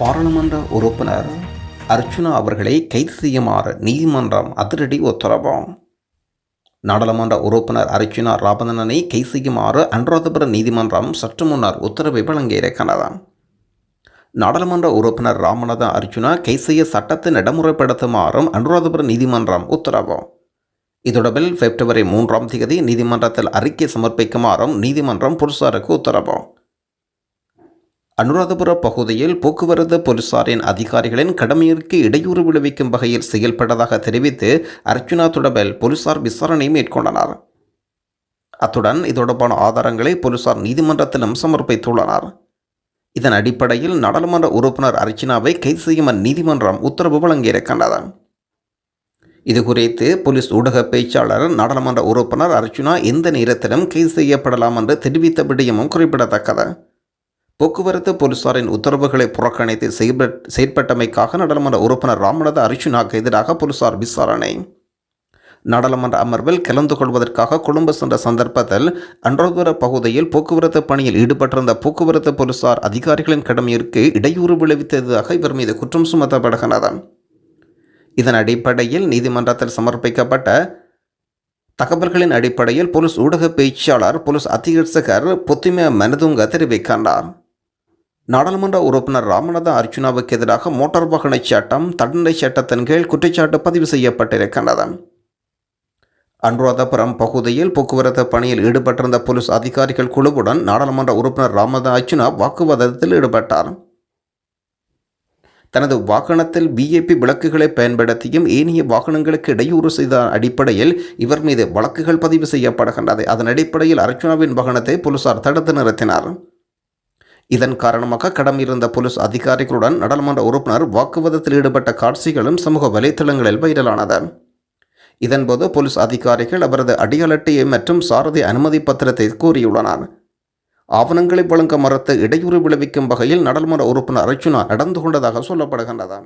பாராளுமன்ற உறுப்பினர் அர்ச்சுனா அவர்களை கைது செய்யுமாறு நீதிமன்றம் அதிரடி உத்தரவாம். நாடாளுமன்ற உறுப்பினர் அர்ச்சுனா ராபந்தனனை கைது செய்யுமாறு அனுராதபுர நீதிமன்றம் சற்று முன்னர் உத்தரவை வழங்கியிருக்கிறது நாடாளுமன்ற உறுப்பினர் ராமநாதன் அர்ச்சுனா கைது செய்ய சட்டத்தை நடைமுறைப்படுத்துமாறும் அனுராதபுர நீதிமன்றம் உத்தரவு. இது பிப்ரவரி மூன்றாம் தேதி நீதிமன்றத்தில் அறிக்கை சமர்ப்பிக்குமாறும் நீதிமன்றம் புருஷாருக்கு உத்தரவும் அனுராதபுர பகுதியில் போக்குவரத்து போலீசாரின் அதிகாரிகளின் கடமையிற்கு இடையூறு விளைவிக்கும் வகையில் செயல்பட்டதாக தெரிவித்து அர்ச்சுனா தொடர்பில் போலீசார் விசாரணை மேற்கொண்டனர். அத்துடன் இது தொடர்பான ஆதாரங்களை போலீசார் நீதிமன்றத்திலும் சமர்ப்பித்துள்ளனர். இதன் அடிப்படையில் நாடாளுமன்ற உறுப்பினர் அர்ச்சனாவை கைது செய்யும் நீதிமன்றம் உத்தரவு வழங்கியிருக்கின்றது. இது குறித்து போலீஸ் ஊடக பேச்சாளர் நாடாளுமன்ற உறுப்பினர் அர்ச்சுனா எந்த நேரத்திலும் கைது செய்யப்படலாம் என்று தெரிவித்த விடயமும் குறிப்பிடத்தக்கது. போக்குவரத்து போலீசாரின் உத்தரவுகளை புறக்கணித்து செயற்பட்டமைக்காக நாடாளுமன்ற உறுப்பினர் ராமநாத அர்ச்சுனாக்கு எதிராக போலீசார் விசாரணை. நாடாளுமன்ற அமர்வில் கலந்து கொள்வதற்காக கொழும்பு சென்ற சந்தர்ப்பத்தில் அன்றோதுர பகுதியில் போக்குவரத்து பணியில் ஈடுபட்டிருந்த போக்குவரத்து போலீசார் அதிகாரிகளின் கடமையிற்கு இடையூறு விளைவித்ததாக இவர் மீது குற்றம் சுமத்தப்படுகிறது இதன் அடிப்படையில் நீதிமன்றத்தில் சமர்ப்பிக்கப்பட்ட தகவல்களின் அடிப்படையில் போலீஸ் ஊடக பேச்சாளர் போலீஸ் அத்தியட்சகர் புத்திம மனதுங்க தெரிவிக்கின்றார். நாடாளுமன்ற உறுப்பினர் ராமநாத அர்ச்சுனாவுக்கு எதிராக மோட்டார் வாகன சட்டம் தண்டனை சட்டத்தின் கீழ் குற்றச்சாட்டு பதிவு செய்யப்பட்டிருக்கின்றது. அனுராதபுரம் பகுதியில் போக்குவரத்து பணியில் ஈடுபட்டிருந்த போலீஸ் அதிகாரிகள் குழுவுடன் நாடாளுமன்ற உறுப்பினர் ராமநாத அர்ச்சுனா வாக்குவாதத்தில் ஈடுபட்டார். தனது வாகனத்தில் விஐபி விளக்குகளை பயன்படுத்தியும் ஏனைய வாகனங்களுக்கு இடையூறு செய்த அடிப்படையில் இவர் மீது வழக்குகள் பதிவு செய்யப்படுகின்றது. அதன் அடிப்படையில் அர்ச்சுனாவின் வாகனத்தை போலீசார் தடுத்து நிறுத்தினார். இதன் காரணமாக கடமிருந்த போலீஸ் அதிகாரிகளுடன் நாடாளுமன்ற உறுப்பினர் வாக்குவாதத்தில் ஈடுபட்ட காட்சிகளும் சமூக வலைத்தளங்களில் வைரலானது. இதன்போது போலீஸ் அதிகாரிகள் அவரது அடியாளட்டையை மற்றும் சாரதி அனுமதி பத்திரத்தை கூறியுள்ளனர். ஆவணங்களை வழங்க மறுத்து இடையூறு விளைவிக்கும் வகையில் நாடாளுமன்ற உறுப்பினர் அர்ஜுனா நடந்து கொண்டதாக சொல்லப்படுகின்றது.